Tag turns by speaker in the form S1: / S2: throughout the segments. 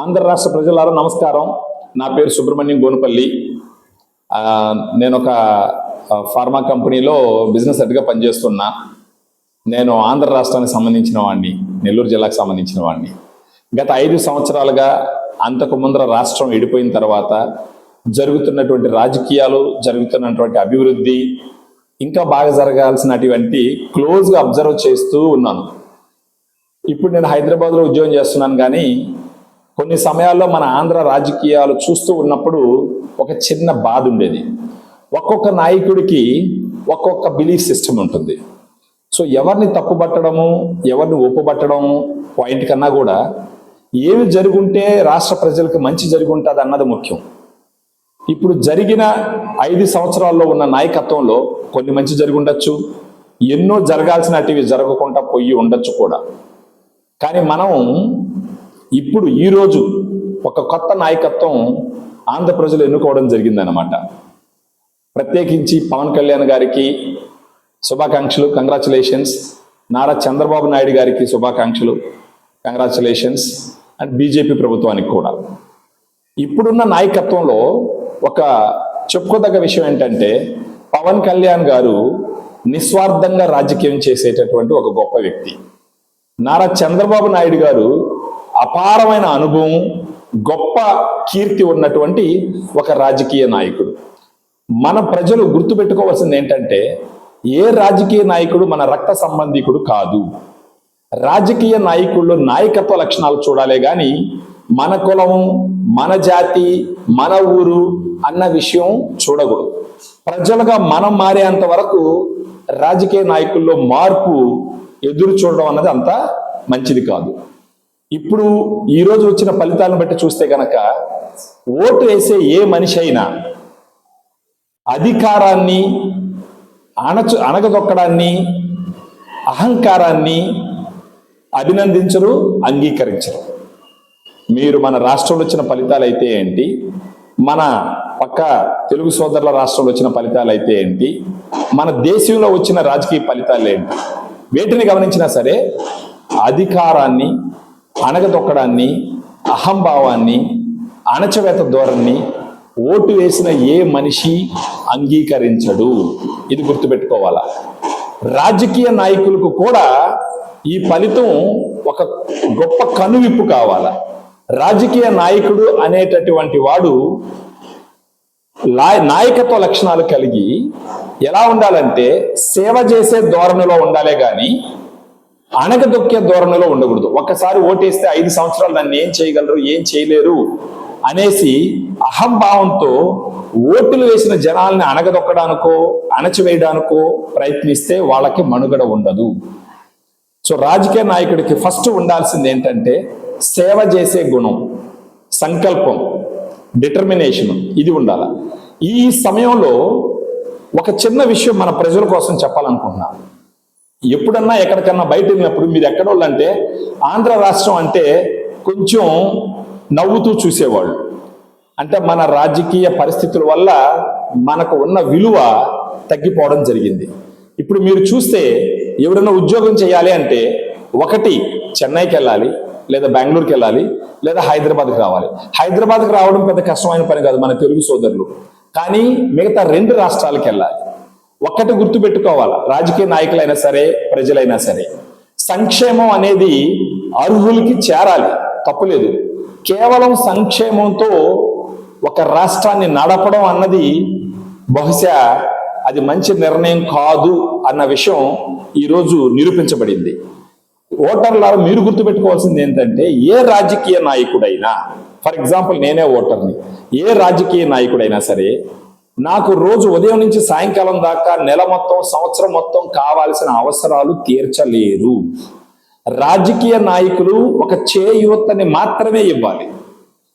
S1: ఆంధ్ర రాష్ట్ర ప్రజలారా నమస్కారం. నా పేరు సుబ్రహ్మణ్యం గోనుపల్లి నేను ఒక ఫార్మా కంపెనీలో బిజినెస్ హెడ్గా పనిచేస్తున్నా. నేను ఆంధ్ర రాష్ట్రానికి సంబంధించిన వాడిని నెల్లూరు జిల్లాకు సంబంధించిన వాడిని గత ఐదు సంవత్సరాలుగా అంతకు ముందర రాష్ట్రం విడిపోయిన తర్వాత జరుగుతున్నటువంటి రాజకీయాలు జరుగుతున్నటువంటి అభివృద్ధి ఇంకా బాగా జరగాల్సినటువంటి క్లోజ్గా అబ్జర్వ్ చేస్తూ ఉన్నాను. ఇప్పుడు నేను హైదరాబాద్లో ఉద్యోగం చేస్తున్నాను కానీ కొన్ని సమయాల్లో మన ఆంధ్ర రాజకీయాలు చూస్తూ ఉన్నప్పుడు ఒక చిన్న బాధ ఉండేది. ఒక్కొక్క నాయకుడికి ఒక్కొక్క బిలీఫ్ సిస్టమ్ ఉంటుంది. సో ఎవరిని తప్పుపట్టడము ఎవరిని ఒప్పుబట్టడము పాయింట్ కన్నా కూడా ఏమి జరుగుంటే రాష్ట్ర ప్రజలకు మంచి జరుగుంటుంది అన్నది ముఖ్యం. ఇప్పుడు జరిగిన ఐదు సంవత్సరాల్లో ఉన్న నాయకత్వంలో కొన్ని మంచి జరుగుండొచ్చు ఎన్నో జరగాల్సినటివి జరగకుండా పోయి ఉండొచ్చు కూడా. కానీ మనం ఇప్పుడు ఈరోజు ఒక కొత్త నాయకత్వం ఆంధ్ర ప్రజలు ఎన్నుకోవడం జరిగిందనమాట ప్రత్యేకించి పవన్ కళ్యాణ్ గారికి శుభాకాంక్షలు కంగ్రాచులేషన్స్ నారా చంద్రబాబు నాయుడు గారికి శుభాకాంక్షలు కంగ్రాచులేషన్స్ అండ్ బీజేపీ ప్రభుత్వానికి కూడా. ఇప్పుడున్న నాయకత్వంలో ఒక చెప్పుకోదగ్గ విషయం ఏంటంటే పవన్ కళ్యాణ్ గారు నిస్వార్థంగా రాజకీయం చేసేటటువంటి ఒక గొప్ప వ్యక్తి. నారా చంద్రబాబు నాయుడు గారు అపారమైన అనుభవం గొప్ప కీర్తి ఉన్నటువంటి ఒక రాజకీయ నాయకుడు. మన ప్రజలు గుర్తుపెట్టుకోవాల్సింది ఏంటంటే ఏ రాజకీయ నాయకుడు మన రక్త సంబంధికుడు కాదు. రాజకీయ నాయకుల్లో నాయకత్వ లక్షణాలు చూడాలే గాని మన కులం మన జాతి మన ఊరు అన్న విషయం చూడకూడదు. ప్రజలుగా మనం మారేంత వరకు రాజకీయ నాయకుల్లో మార్పు ఎదురు చూడడం అన్నది అంత మంచిది కాదు. ఇప్పుడు ఈరోజు వచ్చిన ఫలితాలను బట్టి చూస్తే గనక ఓటు వేసే ఏ మనిషి అయినా అధికారాన్ని అణచు అణగదొక్కడాన్ని అహంకారాన్ని అభినందించరు అంగీకరించరు. మీరు మన రాష్ట్రంలో వచ్చిన ఫలితాలు అయితే ఏంటి? మన పక్క తెలుగు సోదరుల రాష్ట్రంలో వచ్చిన ఫలితాలు అయితే ఏంటి? మన దేశంలో వచ్చిన రాజకీయ ఫలితాలు ఏంటి? వేటిని గమనించినా సరే అధికారాన్ని అణగదొక్కడాన్ని అహంభావాన్ని అణచవేత ధోరణి ఓటు వేసిన ఏ మనిషి అంగీకరించడు? ఇది గుర్తుపెట్టుకోవాలా? రాజకీయ నాయకులకు కూడా ఈ ఫలితం ఒక గొప్ప కనువిప్పు కావాలా? రాజకీయ నాయకుడు అనేటటువంటి వాడు లా- నాయకత్వ లక్షణాలు కలిగి ఎలా ఉండాలంటే సేవ చేసే ధోరణిలో ఉండాలే కానీ అణగదొక్కే ధోరణిలో ఉండకూడదు. ఒక్కసారి ఓటేస్తే ఐదు సంవత్సరాలు నన్ను ఏం చేయగలరు ఏం చేయలేరు అనేసి అహంభావంతో ఓటులు వేసిన జనాల్ని అణగదొక్కడానికో అణచివేయడానికో ప్రయత్నిస్తే వాళ్ళకి మనుగడ ఉండదు. సో రాజకీయ నాయకుడికి ఫస్ట్ ఉండాల్సింది ఏంటంటే సేవ చేసే గుణం సంకల్పం డిటర్మినేషన్ ఇది ఉండాలి. ఈ సమయంలో ఒక చిన్న విషయం మన ప్రజల కోసం చెప్పాలనుకుంటున్నాను. ఎప్పుడన్నా ఎక్కడికన్నా బయట వెళ్ళినప్పుడు మీరు ఎక్కడోళ్ళు అంటే ఆంధ్ర రాష్ట్రం అంటే కొంచెం నవ్వుతూ చూసేవాళ్ళు. అంటే మన రాజకీయ పరిస్థితుల వల్ల మనకు ఉన్న విలువ తగ్గిపోవడం జరిగింది. ఇప్పుడు మీరు చూస్తే ఎవరైనా ఉద్యోగం చేయాలి అంటే ఒకటి చెన్నైకి వెళ్ళాలి లేదా బెంగళూరుకి వెళ్ళాలి లేదా హైదరాబాద్కి రావాలి. హైదరాబాద్కి రావడం పెద్ద కష్టమైన పని కాదు మన తెలుగు సోదరులు. కానీ మిగతా రెండు రాష్ట్రాలకు వెళ్ళాలి. ఒక్కటి గుర్తుపెట్టుకోవాలి? రాజకీయ నాయకులైనా సరే ప్రజలైనా సరే. సంక్షేమం అనేది అర్హులకి చేరాలి. తప్పులేదు కేవలం సంక్షేమంతో ఒక రాష్ట్రాన్ని నడపడం అన్నది బహుశా అది మంచి నిర్ణయం కాదు అన్న విషయం ఈరోజు నిరూపించబడింది. ఓటర్ల మీరు గుర్తుపెట్టుకోవాల్సింది ఏంటంటే ఏ రాజకీయ నాయకుడైనా ఫర్ ఎగ్జాంపుల్ నేనే ఓటర్ని ఏ రాజకీయ నాయకుడైనా సరే నాకు రోజు ఉదయం నుంచి సాయంకాలం దాకా నెల మొత్తం సంవత్సరం మొత్తం కావాల్సిన అవసరాలు తీర్చలేరు. రాజకీయ నాయకులు ఒక చేయూతని మాత్రమే ఇవ్వాలి.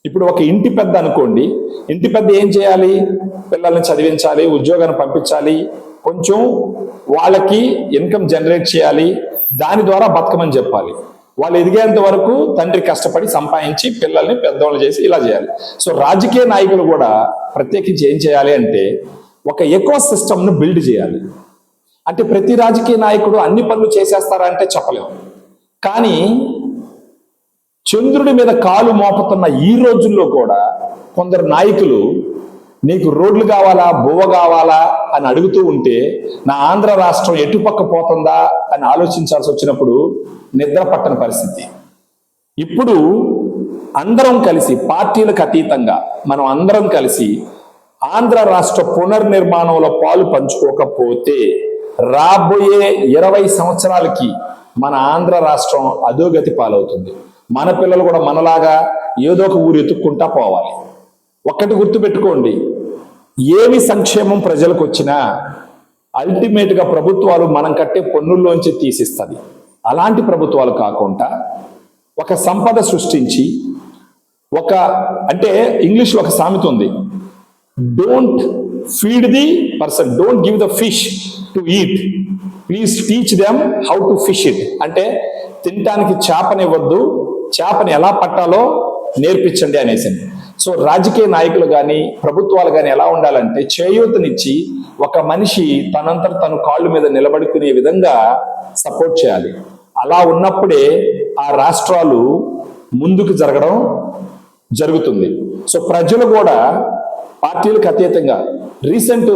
S1: ఇప్పుడు ఒక ఇంటి పెద్ద అనుకోండి. ఇంటి పెద్ద ఏం చేయాలి? పిల్లల్ని చదివించాలి ఉద్యోగాన్ని పంపించాలి. కొంచెం వాళ్ళకి ఇన్కమ్ జనరేట్ చేయాలి. దాని ద్వారా బతకమని చెప్పాలి. వాళ్ళు ఎదిగేంత వరకు తండ్రి కష్టపడి సంపాదించి పిల్లల్ని పెద్దవాళ్ళు చేసి ఇలా చేయాలి. సో రాజకీయ నాయకులు కూడా ప్రత్యేకించి ఏం చేయాలి అంటే ఒక ఎకో సిస్టమ్ను బిల్డ్ చేయాలి. అంటే ప్రతి రాజకీయ నాయకుడు అన్ని పనులు చేసేస్తారా అంటే చెప్పలేము కానీ చంద్రుడి మీద కాలు మోపుతున్న ఈ రోజుల్లో కూడా కొందరు నాయకులు నీకు రోడ్లు కావాలా బువ్వ కావాలా అని అడుగుతూ ఉంటే నా ఆంధ్ర రాష్ట్రం ఎటుపక్క పోతుందా అని ఆలోచించాల్సి వచ్చినప్పుడు నిద్ర పట్టని పరిస్థితి. ఇప్పుడు అందరం కలిసి పార్టీలకు అతీతంగా మనం అందరం కలిసి ఆంధ్ర రాష్ట్ర పునర్నిర్మాణంలో పాలు పంచుకోకపోతే రాబోయే ఇరవై సంవత్సరాలకి మన ఆంధ్ర రాష్ట్రం అధోగతి పాలవుతుంది. మన పిల్లలు కూడా మనలాగా ఏదో ఒక ఊరు ఎత్తుక్కుంటా పోవాలి. ఒక్కటి గుర్తుపెట్టుకోండి ఏమి సంక్షేమం ప్రజలకు వచ్చినా అల్టిమేట్గా ప్రభుత్వాలు మనం కట్టే పన్నుల్లోంచి తీసిస్తుంది. అలాంటి ప్రభుత్వాలు కాకుండా ఒక సంపద సృష్టించి ఒక అంటే ఇంగ్లీష్లో ఒక సామెత ఉంది. Don't feed the person don't give the fish to eat please teach them how to fish it అంటే తినటానికి చేపనివ్వద్దు చేపని ఎలా పట్టాలో నేర్పించండి అనేసి సో రాజకీయ నాయకులు కానీ ప్రభుత్వాలు కానీ ఎలా ఉండాలంటే చేయూతనిచ్చి ఒక మనిషి తనంతట తను కాళ్ళు మీద నిలబడుకునే విధంగా సపోర్ట్ చేయాలి. అలా ఉన్నప్పుడే ఆ రాష్ట్రాలు ముందుకు జరగడం జరుగుతుంది. సో ప్రజలు కూడా పార్టీలకు అతీతంగా రీసెంట్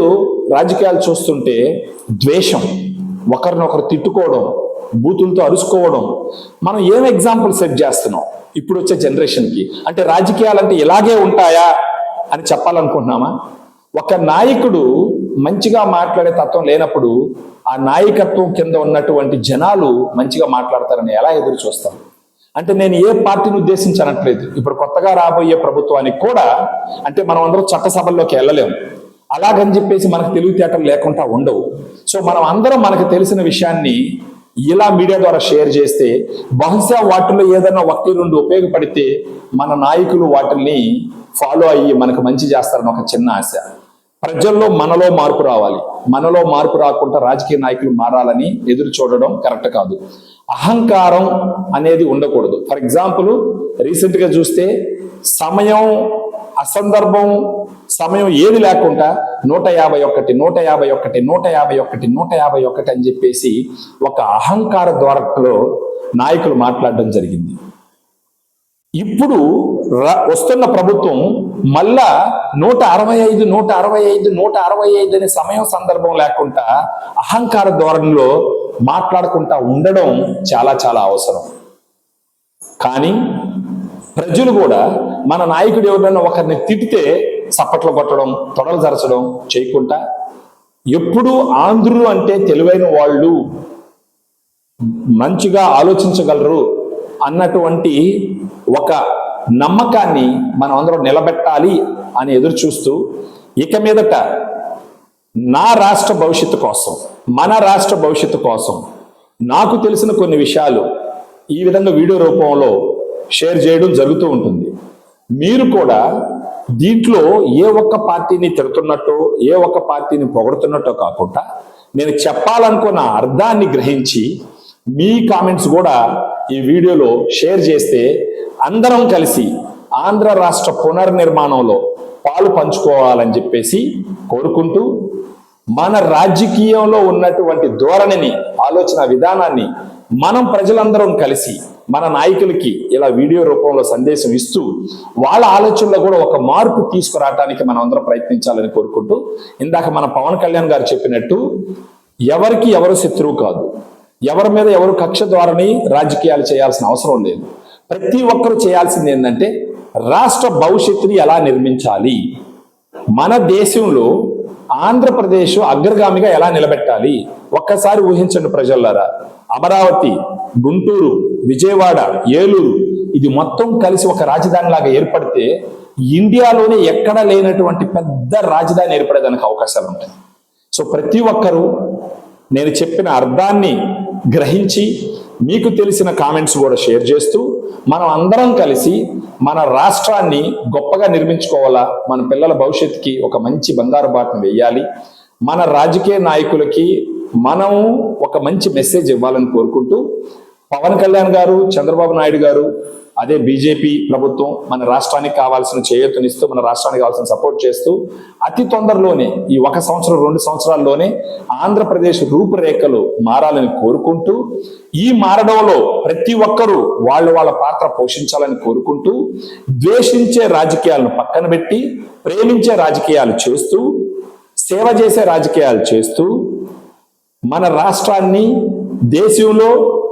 S1: రాజకీయాలు చూస్తుంటే ద్వేషం ఒకరినొకరు తిట్టుకోవడం బూతులతో అరుసుకోవడం మనం ఏం ఎగ్జాంపుల్ సెట్ చేస్తున్నాం? ఇప్పుడు వచ్చే జనరేషన్కి అంటే రాజకీయాలు అంటే ఇలాగే ఉంటాయా అని చెప్పాలనుకుంటున్నామా? ఒక నాయకుడు మంచిగా మాట్లాడే తత్వం లేనప్పుడు ఆ నాయకత్వం కింద ఉన్నటువంటి జనాలు మంచిగా మాట్లాడతారని ఎలా ఎదురు చూస్తాం? అంటే నేను ఏ పార్టీని ఉద్దేశించనట్లేదు. ఇప్పుడు కొత్తగా రాబోయే ప్రభుత్వానికి కూడా అంటే మనం అందరం చట్టసభల్లోకి వెళ్ళలేము అలాగని చెప్పేసి మనకు తెలివితేటలు లేకుండా ఉండవు. సో మనం అందరం మనకు తెలిసిన విషయాన్ని ఇలా మీడియా ద్వారా షేర్ చేస్తే బహుశా వాటిలో ఏదైనా ఒకటి రెండు ఉపయోగపడితే మన నాయకులు వాటిని ఫాలో అయ్యి మనకు మంచి చేస్తారని ఒక చిన్న ఆశ. ప్రజల్లో మనలో మార్పు రావాలి. మనలో మార్పు రాకుండా రాజకీయ నాయకులు మారాలని ఎదురు చూడడం కరెక్ట్ కాదు. అహంకారం అనేది ఉండకూడదు. ఫర్ ఎగ్జాంపుల్ రీసెంట్గా చూస్తే సమయం అసందర్భం సమయం ఏది లేకుండా నూట యాభై ఒకటి నూట యాభై ఒకటి నూట యాభై ఒకటి నూట యాభై ఒకటి అని చెప్పేసి ఒక అహంకార ద్వారలో నాయకులు మాట్లాడడం జరిగింది. ఇప్పుడు ర- వస్తున్న ప్రభుత్వం మళ్ళా నూట అరవై ఐదు నూట అరవై ఐదు నూట అరవై ఐదు అనే సమయం సందర్భం లేకుండా అహంకార ధోరణిలో మాట్లాడుకుంటా ఉండడం చాలా చాలా అవసరం. కానీ ప్రజలు కూడా మన నాయకుడు ఎవరైనా ఒకరిని తిట్టితే చప్పట్లు కొట్టడం తొడలు జరచడం చేయకుండా ఎప్పుడు ఆంధ్రులు అంటే తెలివైన వాళ్ళు మంచిగా ఆలోచించగలరు అన్నటువంటి ఒక నమ్మకాన్ని మనం అందరం నిలబెట్టాలి అని ఎదురు చూస్తూ ఇక మీదట నా రాష్ట్ర భవిష్యత్తు కోసం మన రాష్ట్ర భవిష్యత్తు కోసం నాకు తెలిసిన కొన్ని విషయాలు ఈ విధంగా వీడియో రూపంలో షేర్ చేయడం జరుగుతూ ఉంటుంది. మీరు కూడా దీంట్లో ఏ ఒక్క పార్టీని తిడుతున్నట్టు ఏ ఒక్క పార్టీని పొగడుతున్నట్టో కాకుండా నేను చెప్పాలనుకున్న అర్థాన్ని గ్రహించి మీ కామెంట్స్ కూడా ఈ వీడియోలో షేర్ చేస్తే అందరం కలిసి ఆంధ్ర రాష్ట్ర పునర్నిర్మాణంలో పాలు పంచుకోవాలని చెప్పేసి కోరుకుంటూ మన రాజకీయంలో ఉన్నటువంటి ధోరణిని ఆలోచన విధానాన్ని మనం ప్రజలందరం కలిసి మన నాయకులకి ఇలా వీడియో రూపంలో సందేశం ఇస్తూ వాళ్ళ ఆలోచనలో కూడా ఒక మార్పు తీసుకురావడానికి మనం అందరం ప్రయత్నించాలని కోరుకుంటూ ఇందాక మన పవన్ కళ్యాణ్ గారు చెప్పినట్టు ఎవరికి ఎవరు శత్రువు కాదు. ఎవరి మీద ఎవరు కక్ష ద్వారాని రాజకీయాలు చేయాల్సిన అవసరం లేదు. ప్రతి ఒక్కరూ చేయాల్సింది ఏంటంటే రాష్ట్ర భవిష్యత్తుని ఎలా నిర్మించాలి? మన దేశంలో ఆంధ్రప్రదేశ్ అగ్రగామిగా ఎలా నిలబెట్టాలి? ఒక్కసారి ఊహించండి ప్రజలారా. అమరావతి గుంటూరు విజయవాడ ఏలూరు ఇది మొత్తం కలిసి ఒక రాజధాని లాగా ఏర్పడితే ఇండియాలోనే ఎక్కడ లేనటువంటి పెద్ద రాజధాని ఏర్పడేదానికి అవకాశాలు ఉంటాయి. సో ప్రతి ఒక్కరూ నేను చెప్పిన అర్థాన్ని గ్రహించి మీకు తెలిసిన కామెంట్స్ కూడా షేర్ చేస్తూ మనం అందరం కలిసి మన రాష్ట్రాన్ని గొప్పగా నిర్మించుకోవాలా మన పిల్లల భవిష్యత్తుకి ఒక మంచి బంగారు బాటను వేయాలి మన రాజకీయ నాయకులకి మనం ఒక మంచి మెసేజ్ ఇవ్వాలని కోరుకుంటూ పవన్ కళ్యాణ్ గారు చంద్రబాబు నాయుడు గారు అదే బీజేపీ ప్రభుత్వం మన రాష్ట్రానికి కావాల్సిన చేయూతనిస్తూ మన రాష్ట్రానికి కావాల్సిన సపోర్ట్ చేస్తూ అతి తొందరలోనే ఈ ఒక సంవత్సరం రెండు సంవత్సరాల్లోనే ఆంధ్రప్రదేశ్ రూపురేఖలు మారాలని కోరుకుంటూ ఈ మారడంలో ప్రతి ఒక్కరూ వాళ్ళ వాళ్ళ పాత్ర పోషించాలని కోరుకుంటూ ద్వేషించే రాజకీయాలను పక్కన పెట్టి ప్రేమించే రాజకీయాలు చేస్తూ సేవ చేసే రాజకీయాలు చేస్తూ మన రాష్ట్రాన్ని దేశంలో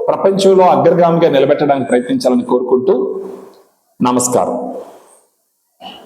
S1: ప్రపంచంలో అగ్రగామిగా నిలబెట్టడానికి ప్రయత్నించాలని కోరుకుంటూ నమస్కారం.